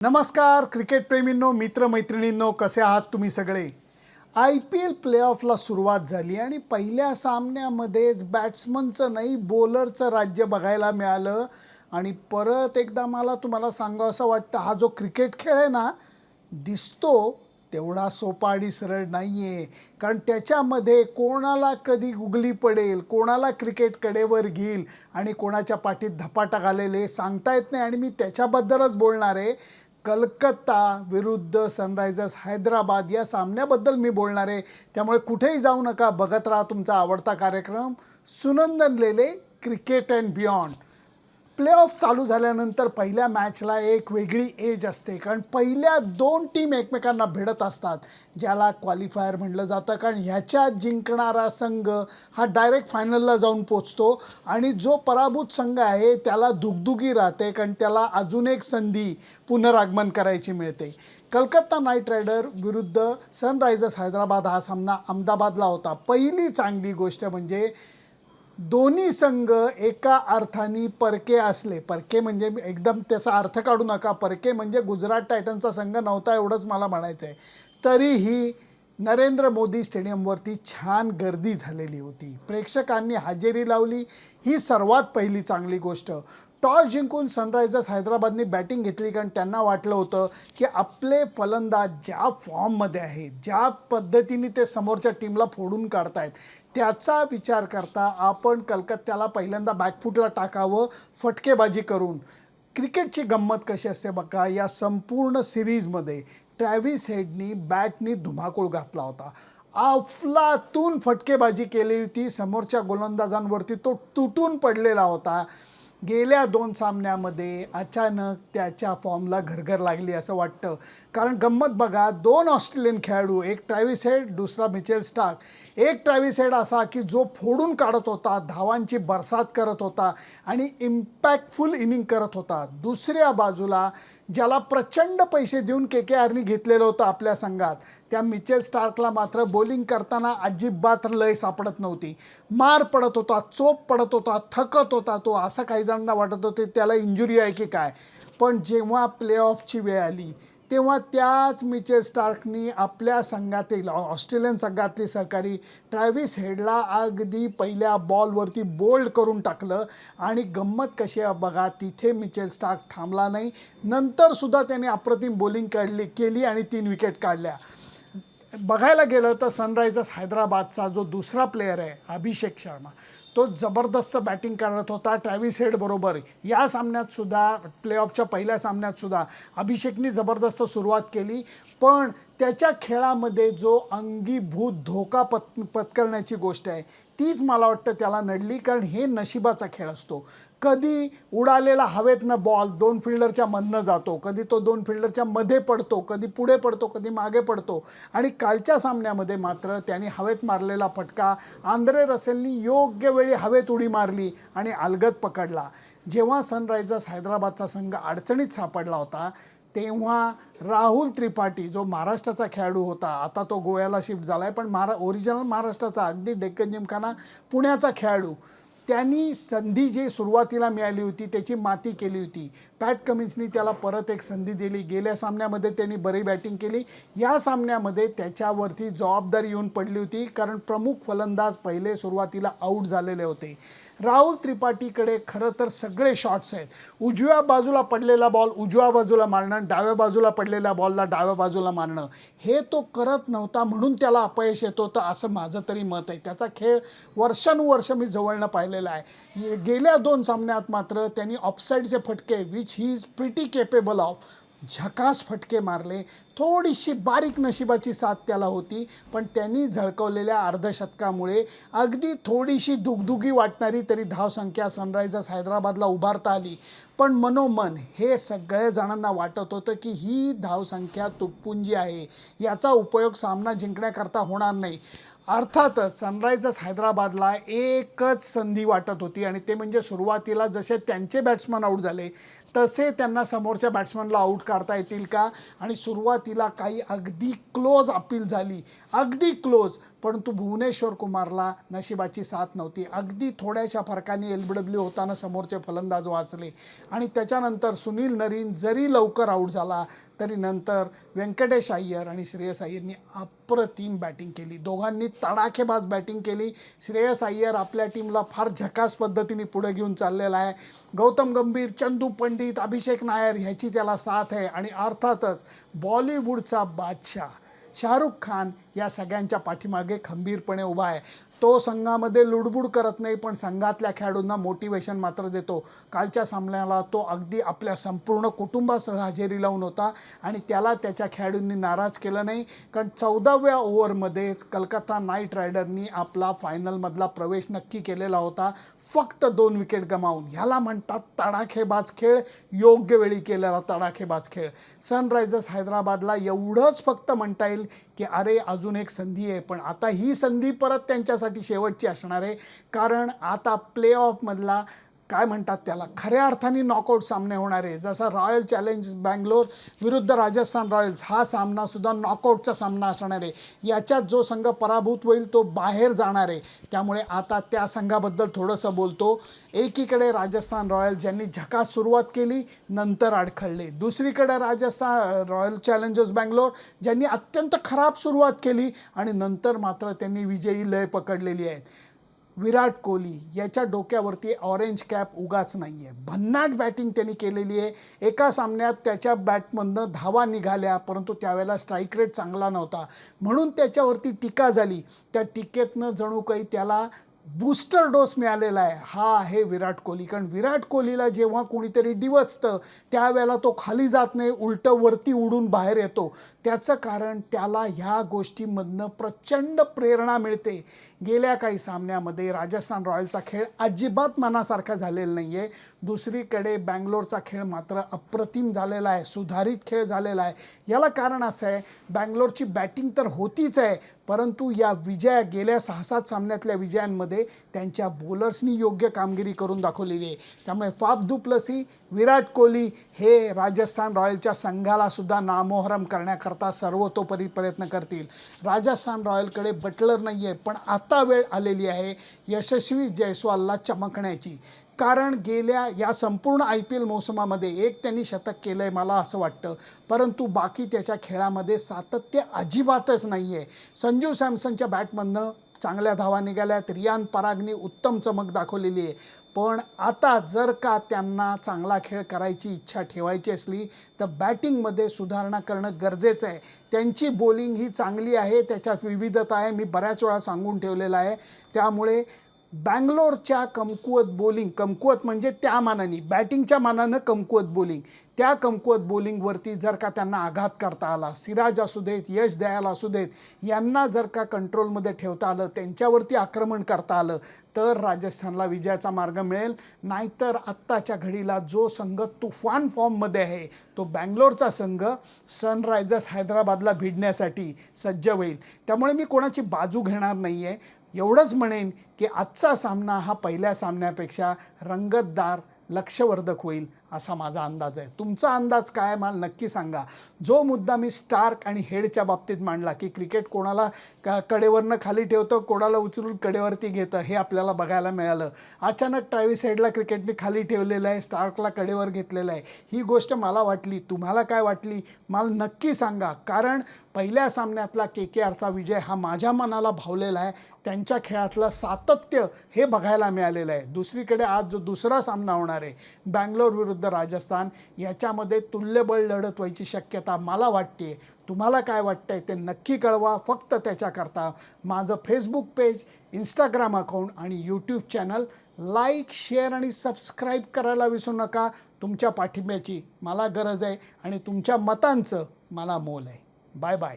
नमस्कार क्रिकेट प्रेमींनो मित्रमैत्रिणींनो कसे आहात तुम्ही सगळे? आय पी एल प्लेऑफला सुरुवात झाली आणि पहिल्या सामन्यामध्येच बॅट्समनचं नाही बॉलरचं राज्य बघायला मिळालं. आणि परत एकदा मला तुम्हाला सांगा असं वाटतं हा जो क्रिकेट खेळ आहे ना दिसतो तेवढा सोपा आणि सरळ नाही आहे कारण त्याच्यामध्ये कोणाला कधी गुगली पडेल कोणाला क्रिकेट कडेवर घेईल आणि कोणाच्या पाठीत धपाटा घालेल हे सांगता येत नाही. आणि मी त्याच्याबद्दलच बोलणार आहे. कलकत्ता विरुद्ध सनरायझर्स हैदराबाद या सामन्याबद्दल मी बोलणार आहे. त्यामुळे कुठेही जाऊ नका बघत राहा तुमचा आवडता कार्यक्रम. Sunandan Lele cricket and beyond. Playoff चालू झाल्यानंतर पहिल्या मॅचला एक वेगळी एज असते. कारण पहिल्या दोन टीम एकमेकांना भिडत असतात ज्याला क्वालिफायर म्हटलं जातं. कारण ह्याच्यात जिंकणारा संघ हा डायरेक्ट फायनलला जाऊन पोचतो आणि जो पराभूत संघ आहे त्याला दुगदुगी राहते. कारण त्याला अजून एक संधी पुनरागमन करायची मिळते. कलकत्ता नाईट रायडर विरुद्ध सनरायझर्स हैदराबाद हा सामना अहमदाबादला होता. पहिली चांगली गोष्ट म्हणजे दोन्ही संघ एका अर्थाने परके असले. परके म्हणजे एकदम त्याचा अर्थ काढू नका. परके म्हणजे गुजरात टायटन्सचा संघ नव्हता एवढंच मला म्हणायचं आहे. तरीही नरेंद्र मोदी स्टेडियमवरती छान गर्दी झालेली होती. प्रेक्षकांनी हजेरी लावली. ही सर्वात पहिली चांगली गोष्ट. टॉस जिंकून सनरायझर्स हैदराबादने बॅटिंग घेतली कारण त्यांना वाटलं होतं की आपले फलंदाज ज्या फॉर्ममध्ये आहेत ज्या पद्धतीने ते समोरच्या टीमला फोडून काढतायत त्याचा विचार करता आपण कलकत्त्याला पहिल्यांदा बॅकफूटला टाकावं फटकेबाजी करून. क्रिकेटची गंमत कशी असते बघा या संपूर्ण सिरीजमध्ये ट्रॅव्हिस हेडनी बॅटनी धुमाकूळ घातला होता. अफलातून फटकेबाजी केली होती समोरच्या गोलंदाजांवरती तो तुटून पडलेला होता. गेल्या दोन सामन्यामध्ये अचानक त्याच्या फॉर्मला घरघर लागली असं वाटतं. कारण गंमत बघा दोन ऑस्ट्रेलियन खेळाडू एक ट्रॅव्हिस हेड दुसरा मिचेल स्टार्क. एक ट्रॅव्हिस हेड असा की जो फोडून काढत होता धावांची बरसात करत होता आणि इम्पॅक्टफुल इनिंग करत होता. दुसऱ्या बाजूला ज्याला प्रचंड पैसे देऊन के के आरनी घेतलेलं होतं आपल्या संघात. त्या मिचेल स्टार्कला मात्र बॉलिंग करताना अजिबात लय सापडत नव्हती. मार पडत होता चोप पडत होता थकत होता तो असं काही जणांना वाटत होते त्याला इंजुरी आहे की काय? पण जेव्हा प्लेऑफची वेळ आली तेव्हा त्याच मिचेल स्टार्कनी आपल्या संघातील ऑस्ट्रेलियन संघातले सहकारी ट्रॅव्हिस हेडला अगदी पहिल्या बॉलवरती बोल्ड करून टाकलं. आणि गंमत कशी आहे बघा तिथे मिचेल स्टार्क थांबला नाही. नंतरसुद्धा त्याने अप्रतिम बॉलिंग काढली केली आणि तीन विकेट काढल्या. बघायला गेलं तर सनरायझर्स हैदराबादचा जो दुसरा प्लेअर आहे अभिषेक शर्मा तो जबरदस्त बॅटिंग करत होता ट्रॅव्हिस हेड बरोबर. या सामन्यात सुद्धा प्लेऑफच्या पहिल्या सामन्यात सुद्धा अभिषेकनी जबरदस्त सुरुवात केली. पण त्याच्या खेळामध्ये जो अंगीभूत धोका पत पत्करण्याची गोष्ट आहे तीच मला वाटतं त्याला नडली कारण हे नशिबाचा खेळ असतो. कधी उडालेला हवेतनं बॉल दोन फिल्डरच्या मधनं जातो कधी तो दोन फिल्डरच्या मध्ये पडतो कधी पुढे पडतो कधी मागे पडतो. आणि कालच्या सामन्यामध्ये मात्र त्याने हवेत मारलेला फटका आंद्रे रसेलनी योग्य वेळी हवेत उडी मारली आणि अलगद पकडला. जेव्हा सनरायझर्स हैदराबादचा संघ अडचणीत सापडला होता तेव्हा राहुल त्रिपाठी जो महाराष्ट्राचा खेळाडू होता आता तो गोव्याला शिफ्ट झाला आहे पण महारा ओरिजिनल महाराष्ट्राचा अगदी डेक्कन जिमखाना पुण्याचा खेळाडू. त्यांनी संधी जी सुरुवातीला मिळाली होती त्याची माती केली होती. पॅट कमिन्सनी त्याला परत एक संधी दिली. गेल्या सामन्यामध्ये त्यांनी बरी बॅटिंग केली. या सामन्यामध्ये त्याच्यावरती जबाबदारी येऊन पडली होती कारण प्रमुख फलंदाज पहिले सुरुवातीला आऊट झालेले होते. राहुल त्रिपाठीकडे खरं तर सगळे शॉट्स आहेत. उजव्या बाजूला पडलेला बॉल उजव्या बाजूला मारणं डाव्या बाजूला पडलेल्या बॉलला डाव्या बाजूला मारणं. हे तो करत नव्हता म्हणून त्याला अपयश येत होतं असं माझं तरी मत आहे. त्याचा खेळ वर्षानुवर्ष मी जवळनं पाहिलेला आहे. गेल्या दोन सामन्यात मात्र त्यांनी ऑफसाईडचे फटके which he is pretty capable of झकास फटके मारले. थोडीशी बारीक नशिबाची साथ त्याला होती पण त्यांनी झळकवलेल्या अर्धशतकामुळे अगदी थोडीशी दुगदुगी वाटणारी तरी धावसंख्या सनरायझर्स हैदराबादला उभारता आली. पण मनोमन हे सगळ्या जणांना वाटत होतं की ही धावसंख्या तुटपुंजी आहे. याचा उपयोग सामना जिंकण्याकरता होणार नाही. अर्थातच सनरायझर्स हैदराबादला एकच संधी वाटत होती आणि ते म्हणजे सुरुवातीला जसे त्यांचे बॅट्समन आऊट झाले तसे त्यांना समोरच्या बॅट्समनला आऊट काढता येतील का? आणि सुरुवातीला काही अगदी क्लोज अपील झाली. अगदी क्लोज परंतु भुवनेश्वर कुमारला नशिबाची साथ नव्हती. अगदी थोड्याशा फरकाने एल बी डब्ल्यू होताना समोरचे फलंदाज वाचले. आणि त्याच्यानंतर सुनील नरीन जरी लवकर आऊट झाला तरी नंतर व्यंकटेश अय्यर आणि श्रेयस अय्यरनी अप्रतिम बॅटिंग केली. दोघांनी तडाखेबाज बॅटिंग केली. श्रेयस अय्यर आपल्या टीमला फार झकास पद्धतीने पुढे घेऊन चाललेला आहे. गौतम गंभीर चंदू पंडित अभिषेक नायर ह्याची त्याला साथ आहे. आणि अर्थातच बॉलिवूडचा बादशाह शाहरुख खान या सगळ्यांच्या पाठीमागे खंबीरपणे उभा आहे. तो संघामध्ये लुडबुड करत नाही पण संघातल्या खेळाडूंना मोटिवेशन मात्र देतो. कालच्या सामन्याला तो अगदी आपल्या संपूर्ण कुटुंबासह हजेरी लावून होता आणि त्याला त्याच्या खेळाडूंनी नाराज केलं नाही. कारण चौदाव्या ओव्हरमध्येच कलकत्ता नाईट रायडरनी आपला फायनलमधला प्रवेश नक्की केलेला होता. फक्त दोन विकेट गमावून. ह्याला म्हणतात तडाखेबाज खेळ. योग्य वेळी केलेला तडाखेबाज खेळ. सनरायझर्स हैदराबादला एवढंच फक्त म्हणता येईल की अरे अजून एक संधी आहे पण आता ही संधी परत त्यांच्यासाठी शेवटची असणार आहे. कारण आता प्ले ऑफमधला काय म्हणतात त्याला? खऱ्या अर्थाने नॉकआउट सामने होणार आहे. जसा रॉयल चॅलेंज बँगलोर विरुद्ध राजस्थान रॉयल्स हा सामनासुद्धा नॉकआउटचा सामना असणार आहे. याच्यात जो संघ पराभूत होईल तो बाहेर जाणार आहे. त्यामुळे आता त्या संघाबद्दल थोडंसं बोलतो. एकीकडे राजस्थान रॉयल ज्यांनी झकास सुरुवात केली नंतर अडखळले. दुसरीकडे राजस्थान रॉयल चॅलेंजर्स बँगलोर ज्यांनी अत्यंत खराब सुरुवात केली आणि नंतर मात्र त्यांनी विजयी लय पकडलेली आहेत. विराट कोहली याच्या डोक्यावरती ऑरेंज कॅप उगाच नाही आहे भन्नाट बॅटिंग त्यांनी केलेली आहे. एका सामन्यात त्याच्या बॅटमधनं धावा निघाल्या परंतु त्यावेळेला स्ट्राईक रेट चांगला नव्हता. म्हणून त्याच्यावरती टीका झाली. त्या टीकेतनं जणू काही त्याला बूस्टर डोस मिळालेला आहे. हा आहे विराट कोहली. कारण विराट कोहलीला जेव्हा कोणीतरी डिवचतं त्यावेळेला तो खाली जात नाही उलटं वरती उडून बाहेर येतो. त्याचं कारण त्याला ह्या गोष्टीमधनं प्रचंड प्रेरणा मिळते. गेल्या काही सामन्यामध्ये राजस्थान रॉयलचा खेळ अजिबात मनासारखा झालेला नाही आहे दुसरीकडे बँगलोरचा खेळ मात्र अप्रतिम झालेला आहे. सुधारित खेळ झालेला आहे. याला कारण असं आहे बँगलोरची बॅटिंग तर होतीच आहे परंतु या विजया गेल्या सहा सात सामन्यातल्या विजयांमध्ये त्यांच्या बॉलर्सनी योग्य कामगिरी करून दाखवलेली आहे. त्यामुळे फाफ दुप्लसी विराट कोहली हे राजस्थान रॉयलच्या संघाला सुद्धा नामोहरम करण्याकरता सर्वतोपरी प्रयत्न करतील. राजस्थान रॉयलकडे बटलर नाही आहे पण आता वेळ आलेली आहे यशस्वी जयस्वालला चमकण्याची. कारण गेल्या या संपूर्ण आय पी एल मोसमामध्ये एक त्यांनी शतक केलं आहे मला असं वाटतं. परंतु बाकी त्याच्या खेळामध्ये सातत्य अजिबातच नाही आहे संजू सॅमसनच्या बॅटमधनं चांगल्या धावा निघाल्यात. रियान परागने उत्तम चमक दाखवलेली आहे. पण आता जर का त्यांना चांगला खेळ करायची इच्छा ठेवायची असली तर बॅटिंगमध्ये सुधारणा करणं गरजेचं आहे. त्यांची बॉलिंग ही चांगली आहे. त्याच्यात विविधता आहे. मी बऱ्याच वेळा सांगून ठेवलेलं आहे. त्यामुळे बँगलोरच्या कमकुवत बॉलिंग कमकुवत म्हणजे त्या मानाने बॅटिंगच्या मानानं कमकुवत बॉलिंग त्या कमकुवत बॉलिंगवरती जर का त्यांना आघात करता आला सिराज असू देत यश दयाल असू देत यांना जर का कंट्रोलमध्ये ठेवता आलं त्यांच्यावरती आक्रमण करता आलं तर राजस्थानला विजयाचा मार्ग मिळेल. नाहीतर आत्ताच्या घडीला जो संघ तुफान फॉर्ममध्ये आहे तो बँगलोरचा संघ सनरायझर्स हैदराबादला भिडण्यासाठी सज्ज होईल. त्यामुळे मी कोणाची बाजू घेणार नाही आहे एवढंच म्हणेन की आजचा सामना हा पहिल्या सामन्यापेक्षा रंगतदार लक्षवर्धक होईल. असा माझा अंदाज आहे. तुमचा अंदाज काय मला नक्की सांगा. जो मुद्दा मी स्टार्क आणि हेडच्या बाबतीत मांडला की क्रिकेट कोणाला क कडेवरनं खाली ठेवतं कोणाला उचलून कडेवरती घेतं हे आपल्याला बघायला मिळालं. अचानक ट्रॅव्हिस हेडला क्रिकेटने खाली ठेवलेलं आहे स्टार्कला कडेवर घेतलेलं आहे. ही गोष्ट मला वाटली. तुम्हाला काय वाटली? मला नक्की सांगा. कारण पहिल्या सामन्यातला के के आरचा विजय हा माझ्या मनाला भावलेला आहे. त्यांच्या खेळातलं सातत्य हे बघायला मिळालेलं आहे. दुसरीकडे आज जो दुसरा सामना होणार आहे बँगलोर विरुद्ध राजस्थान याच्यामध्ये तुल्यबळ लढत व्हायची शक्यता मला वाटते. तुम्हाला काय वाटतं आहे ते नक्की कळवा फक्त त्याच्याकरता माझं फेसबुक पेज इंस्टाग्राम अकाउंट आणि यूट्यूब चॅनल लाईक शेअर आणि सबस्क्राईब करायला विसरू नका. तुमच्या पाठिंब्याची मला गरज आहे आणि तुमच्या मतांचं मला मोल आहे. Bye bye